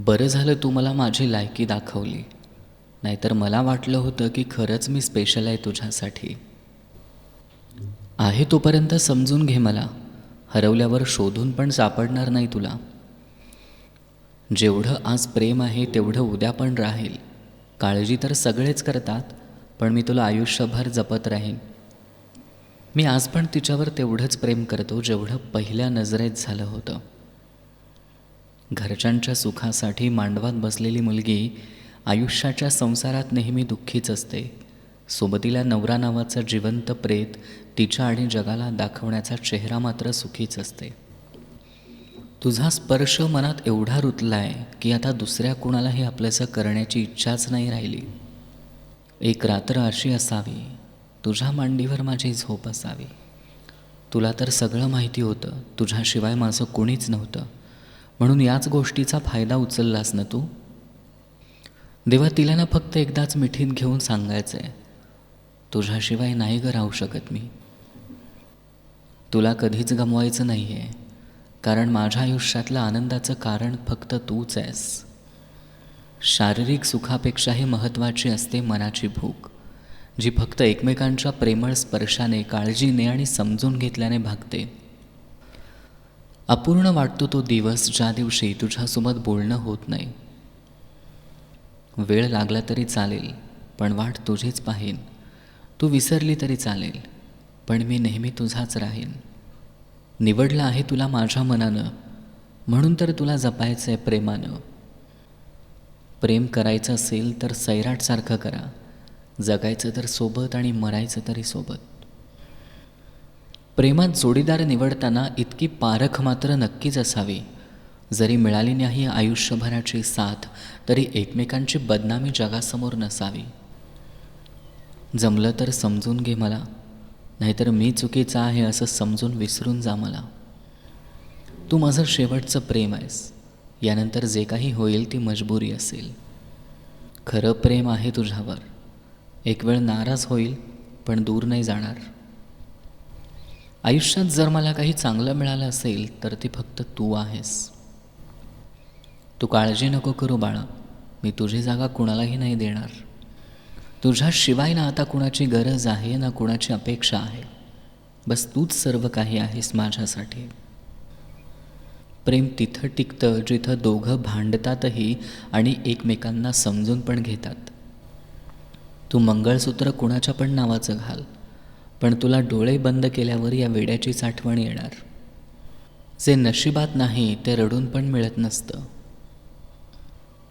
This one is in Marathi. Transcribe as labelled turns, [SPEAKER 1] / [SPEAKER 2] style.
[SPEAKER 1] बरं झालं तू मला माझी लायकी दाखवली. नाहीतर मला वाटलं होतं की खरंच मी स्पेशल आहे तुझ्यासाठी. आहे तोपर्यंत समजून घे मला. हरवल्यावर शोधून पण सापडणार नाही तुला. जेवढं आज प्रेम आहे तेवढं उद्या पण राहील. काळजी तर सगळेच करतात पण मी तुला आयुष्यभर जपत राहीन. मी आज पण तिच्यावर तेवढंच प्रेम करतो जेवढं पहिल्या नजरेत झालं होतं. घरच्यांच्या सुखासाठी मांडवात बसलेली मुलगी आयुष्याच्या संसारात नेहमी दुःखीच असते. सोबतीला नवरा नावाचं जिवंत प्रेत तिच्या आणि जगाला दाखवण्याचा चेहरा मात्र सुखीच असते. तुझा स्पर्श मनात एवढा रुतलाय की आता दुसऱ्या कुणालाही आपलंसं करण्याची इच्छाच नाही राहिली. एक रात्र अशी असावी तुझ्या मांडीवर माझी झोप असावी. तुला तर सगळं माहिती होतं तुझ्याशिवाय माझं कोणीच नव्हतं. म्हणून याच गोष्टीचा फायदा उचललास ना तू? देवा तिला ना फक्त एकदाच मिठीत घेऊन सांगायचं आहे तुझ्याशिवाय नाही ग राहू शकत मी. तुला कधीच गमवायचं नाही आहे कारण माझ्या आयुष्यातलं आनंदाचं कारण फक्त तूच आहेस. शारीरिक सुखापेक्षाही महत्त्वाची असते मनाची भूक जी फक्त एकमेकांच्या प्रेमळ स्पर्शाने काळजीने आणि समजून घेतल्याने भागते. अपूर्ण वाटतो तो दिवस ज्या दिवशी तुझ्यासोबत बोलणं होत नाही. वेळ लागला तरी चालेल पण वाट तुझीच पाहीन. तू विसरली तरी चालेल पण मी नेहमी तुझाच राहीन. निवडलं आहे तुला माझ्या मनानं म्हणून तर तुला जपायचं आहे प्रेमानं. प्रेम करायचं असेल तर सैराटसारखं करा जगायचं तर सोबत आणि मरायचं तरी सोबत. प्रेमात जोडीदार निवडताना इतकी पारख मात्र नक्कीच असावी. जरी मिळाली नाही आयुष्यभराची साथ तरी एकमेकांची बदनामी जगासमोर नसावी. जमलं तर समजून घे मला नाहीतर मी चुकीचा आहे असं समजून विसरून जा मला. तू माझं शेवटचं प्रेम आहेस. यानंतर जे काही होईल ती मजबुरी असेल. खरं प्रेम आहे तुझ्यावर. एक वेळ नाराज होईल पण दूर नाही जाणार. आयुष्यात जर मला काही चांगलं मिळालं असेल तर ती फक्त तू आहेस. तू काळजी नको करू बाळा. मी तुझी जागा कुणालाही नाही देणार. तुझ्याशिवाय ना आता कुणाची गरज आहे ना कुणाची अपेक्षा आहे. बस तूच सर्व काही आहेस माझ्यासाठी. प्रेम तिथं टिकतं जिथं दोघं भांडतातही आणि एकमेकांना समजून पण घेतात. तू मंगळसूत्र कुणाच्या पण नावाचं घाल. पण तुला डोळे बंद केल्यावर या वेड्याची साठवण येणार. जे नशिबात नाही ते रडून पण मिळत नसतं.